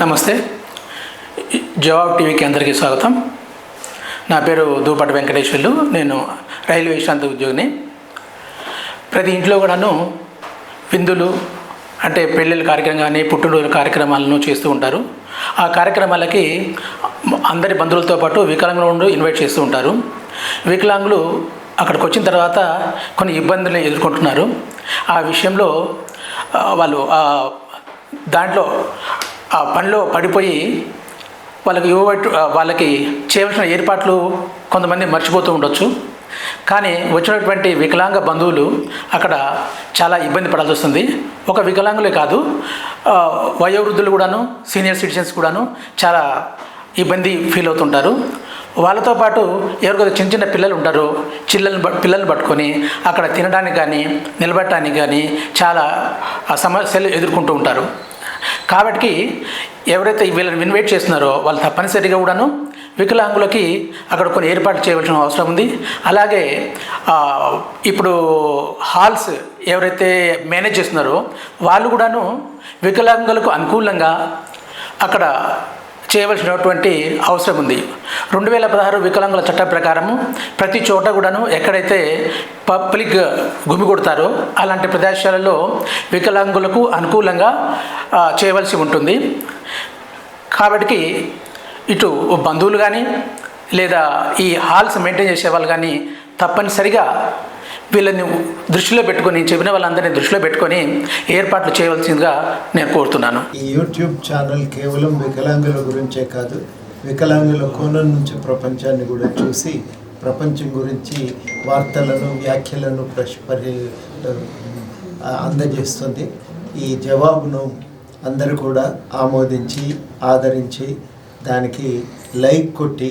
నమస్తే. జవాబ్ టీవీకి అందరికీ స్వాగతం. నా పేరు దూపటి వెంకటేశ్వర్లు. నేను రైల్వే శాంత ఉద్యోగిని. ప్రతి ఇంట్లో కూడాను విందులు అంటే పెళ్ళిళ్ళ కార్యక్రమం కానీ పుట్టినరోజు కార్యక్రమాలను చేస్తూ ఉంటారు. ఆ కార్యక్రమాలకి అందరి బంధువులతో పాటు వికలాంగులు ఇన్వైట్ చేస్తూ ఉంటారు. వికలాంగులు అక్కడికి వచ్చిన తర్వాత కొన్ని ఇబ్బందులు ఎదుర్కొంటున్నారు. ఆ విషయంలో వాళ్ళు దాంట్లో ఆ పనిలో పడిపోయి వాళ్ళకి ఇవ్వబట్టు వాళ్ళకి చేయవలసిన ఏర్పాట్లు కొంతమంది మర్చిపోతూ ఉండొచ్చు. కానీ వచ్చినటువంటి వికలాంగ బంధువులు అక్కడ చాలా ఇబ్బంది పడాల్సి వస్తుంది. ఒక వికలాంగులే కాదు వయోవృద్ధులు కూడాను సీనియర్ సిటిజన్స్ కూడాను చాలా ఇబ్బంది ఫీల్ అవుతుంటారు. వాళ్ళతో పాటు ఎవరికొక చిన్న చిన్న పిల్లలు ఉంటారు చిల్లల్ని పిల్లల్ని పట్టుకొని అక్కడ తినడానికి కానీ నిలబడటానికి కానీ చాలా సమస్యలు ఎదుర్కొంటూ ఉంటారు. కాబట్టి ఎవరైతే వీళ్ళని ఇన్వైట్ చేస్తున్నారో వాళ్ళు తప్పనిసరిగా కూడాను వికలాంగులకి అక్కడ కొన్ని ఏర్పాట్లు చేయవలసిన అవసరం ఉంది. అలాగే ఇప్పుడు హాల్స్ ఎవరైతే మేనేజ్ చేస్తున్నారో వాళ్ళు కూడాను వికలాంగులకు అనుకూలంగా అక్కడ చేయవలసినటువంటి అవసరం ఉంది. రెండు వేల పదహారు వికలాంగుల చట్టం ప్రకారము ప్రతి చోట కూడాను ఎక్కడైతే పబ్లిక్ గుమి కొడతారో అలాంటి ప్రదేశాలలో వికలాంగులకు అనుకూలంగా చేయవలసి ఉంటుంది. కాబట్టి ఇటు బంధువులు కానీ లేదా ఈ హాల్స్ మెయింటైన్ చేసే వాళ్ళు కానీ తప్పనిసరిగా వీళ్ళని దృష్టిలో పెట్టుకొని చెప్పిన వాళ్ళందరినీ దృష్టిలో పెట్టుకొని ఏర్పాట్లు చేయవలసిందిగా నేను కోరుతున్నాను. ఈ యూట్యూబ్ ఛానల్ కేవలం వికలాంగుల గురించే కాదు వికలాంగుల కోణం నుంచి ప్రపంచాన్ని కూడా చూసి ప్రపంచం గురించి వార్తలను వ్యాఖ్యలను ప్రశ్ పరి అందజేస్తుంది. ఈ జవాబును అందరూ కూడా ఆమోదించి ఆదరించి దానికి లైక్ కొట్టి